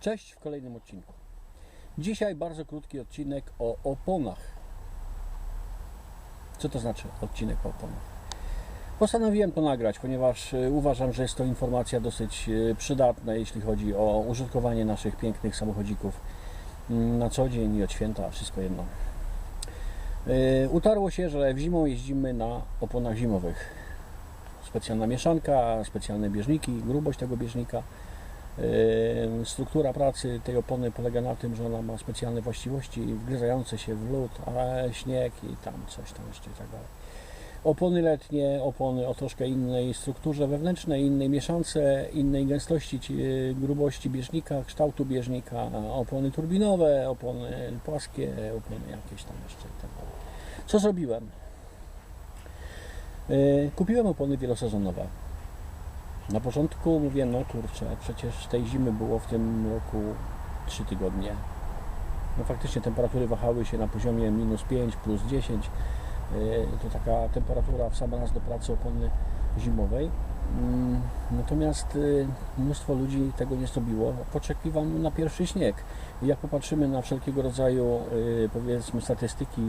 Cześć w kolejnym odcinku. Dzisiaj bardzo krótki odcinek o oponach. Co to znaczy odcinek o oponach? Postanowiłem to nagrać, ponieważ y, uważam, że jest to informacja dosyć y, przydatna, jeśli chodzi o użytkowanie naszych pięknych samochodzików mm, na co dzień i od święta, wszystko jedno. Y, Utarło się, że w zimą jeździmy na oponach zimowych. Specjalna mieszanka, specjalne bieżniki, grubość tego bieżnika. Struktura pracy tej opony polega na tym, że ona ma specjalne właściwości wgryzające się w lód, a śnieg i tam coś tam jeszcze i tak dalej. Opony letnie, opony o troszkę innej strukturze wewnętrznej, innej mieszance, innej gęstości, ci- grubości bieżnika, kształtu bieżnika, opony turbinowe, opony płaskie, opony jakieś tam jeszcze i tak dalej. Co zrobiłem? Yy, Kupiłem opony wielosezonowe. Na początku mówię, no kurczę, przecież tej zimy było w tym roku 3 tygodnie. No faktycznie temperatury wahały się na poziomie minus 5, plus 10. Yy, To taka temperatura w sam raz do pracy opony zimowej. Mm, Natomiast yy, mnóstwo ludzi tego nie zrobiło. Poczekiwam na pierwszy śnieg. Jak popatrzymy na wszelkiego rodzaju yy, powiedzmy statystyki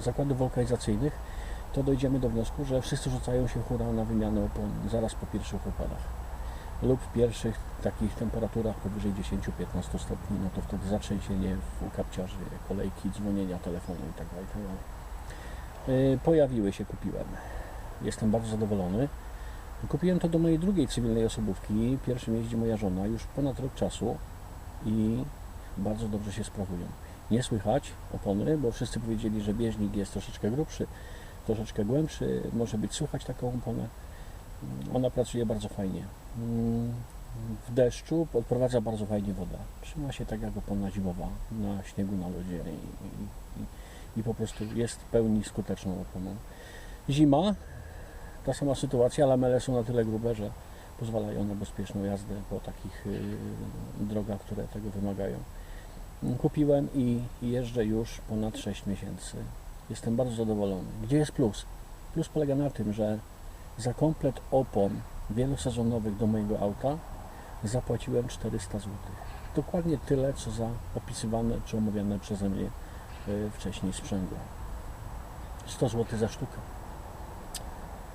zakładów wulkanizacyjnych, to dojdziemy do wniosku, że wszyscy rzucają się hura na wymianę opon zaraz po pierwszych opadach lub w pierwszych takich temperaturach powyżej 10-15 stopni, no to wtedy zatrzęsienie w kapciarzy, kolejki, dzwonienia, telefonu itd. itd. Yy, Pojawiły się, kupiłem. Jestem bardzo zadowolony. Kupiłem to do mojej drugiej cywilnej osobówki. Pierwszym jeździ moja żona już ponad rok czasu i bardzo dobrze się sprawują. Nie słychać opony, bo wszyscy powiedzieli, że bieżnik jest troszeczkę grubszy, troszeczkę głębszy, może być słychać taką oponę. Ona pracuje bardzo fajnie. Mm, W deszczu odprowadza bardzo fajnie woda. Trzyma się tak jak opona zimowa na śniegu, na lodzie i, i, i, po prostu jest w pełni skuteczną oponą. Zima, ta sama sytuacja, lamele są na tyle grube, że pozwalają na bezpieczną jazdę po takich y, drogach, które tego wymagają. Kupiłem i jeżdżę już ponad 6 miesięcy. Jestem bardzo zadowolony. Gdzie jest plus? Plus polega na tym, że za komplet opon wielosezonowych do mojego auta zapłaciłem 400 zł. Dokładnie tyle, co za opisywane czy omawiane przeze mnie y, wcześniej sprzęgło. 100 zł za sztukę.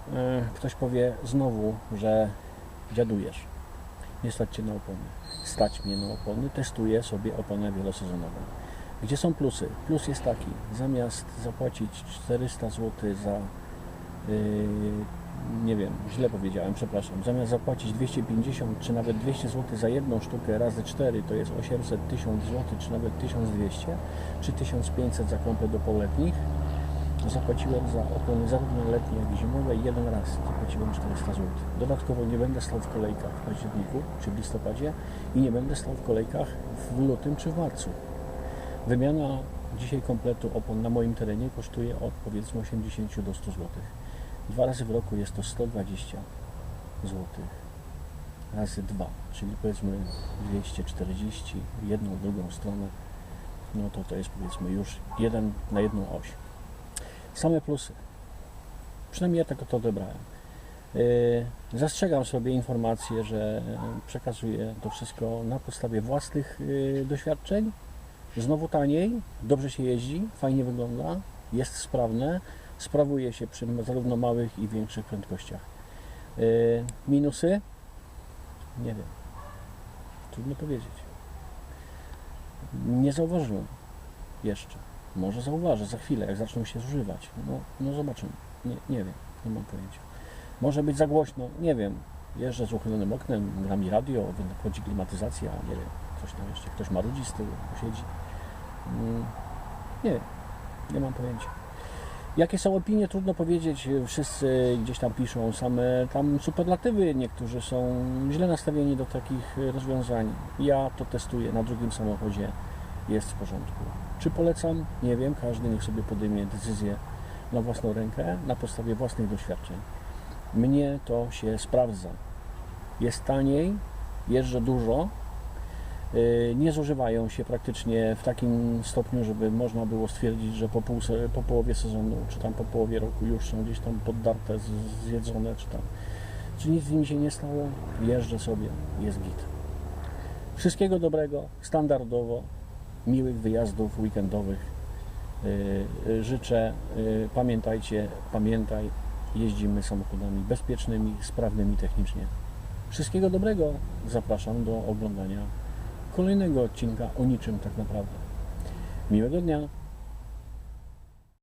Y, Ktoś powie znowu, że dziadujesz. Nie stać Cię na opony. Stać mnie na opony. Testuję sobie oponę wielosezonową. Gdzie są plusy? Plus jest taki, zamiast zapłacić 400 zł za, yy, nie wiem, źle powiedziałem, przepraszam, zamiast zapłacić 250 czy nawet 200 zł za jedną sztukę razy 4 to jest 800, 1000 zł czy nawet 1200 czy 1500 za komplet do poletnich, zapłaciłem za opony zarówno letnie jak i zimowe jeden raz, zapłaciłem 400 zł. Dodatkowo nie będę stał w kolejkach w październiku czy w listopadzie i nie będę stał w kolejkach w lutym czy w marcu. Wymiana dzisiaj kompletu opon na moim terenie kosztuje od powiedzmy 80 do 100 zł. Dwa razy w roku jest to 120 zł razy dwa, czyli powiedzmy 240 w jedną, drugą stronę. No to to jest powiedzmy już jeden na jedną oś. Same plusy. Przynajmniej ja tak to odebrałem. Yy, Zastrzegam sobie informację, że przekazuję to wszystko na podstawie własnych yy, doświadczeń. Znowu taniej, dobrze się jeździ, fajnie wygląda, jest sprawne, sprawuje się przy zarówno małych i większych prędkościach. Yy, minusy? Nie wiem. Trudno powiedzieć. Nie zauważyłem jeszcze. Może zauważę za chwilę, jak zaczną się zużywać. No, no zobaczymy. Nie, nie wiem, nie mam pojęcia. Może być za głośno, nie wiem. Jeżdżę z uchylonym oknem, gra mi radio, wchodzi klimatyzacja, nie wiem, coś tam jeszcze. Ktoś marudzi z tyłu, siedzi. Mm, Nie wiem, nie mam pojęcia. Jakie są opinie, trudno powiedzieć. Wszyscy gdzieś tam piszą same tam superlatywy. Niektórzy są źle nastawieni do takich rozwiązań. Ja to testuję na drugim samochodzie. Jest w porządku. Czy polecam? Nie wiem. Każdy niech sobie podejmie decyzję na własną rękę, na podstawie własnych doświadczeń. Mnie to się sprawdza. Jest taniej, jeżdżę dużo, Y, nie zużywają się praktycznie w takim stopniu, żeby można było stwierdzić, że po, pół, po połowie sezonu, czy tam po połowie roku już są gdzieś tam poddarte, zjedzone, czy tam. Czy nic z nimi się nie stało? Jeżdżę sobie, jest git. Wszystkiego dobrego, standardowo, miłych wyjazdów weekendowych. Y, y, życzę, pamiętajcie, pamiętaj, jeździmy samochodami bezpiecznymi, sprawnymi technicznie. Wszystkiego dobrego. Zapraszam do oglądania kolejnego odcinka o niczym tak naprawdę. Miłego dnia!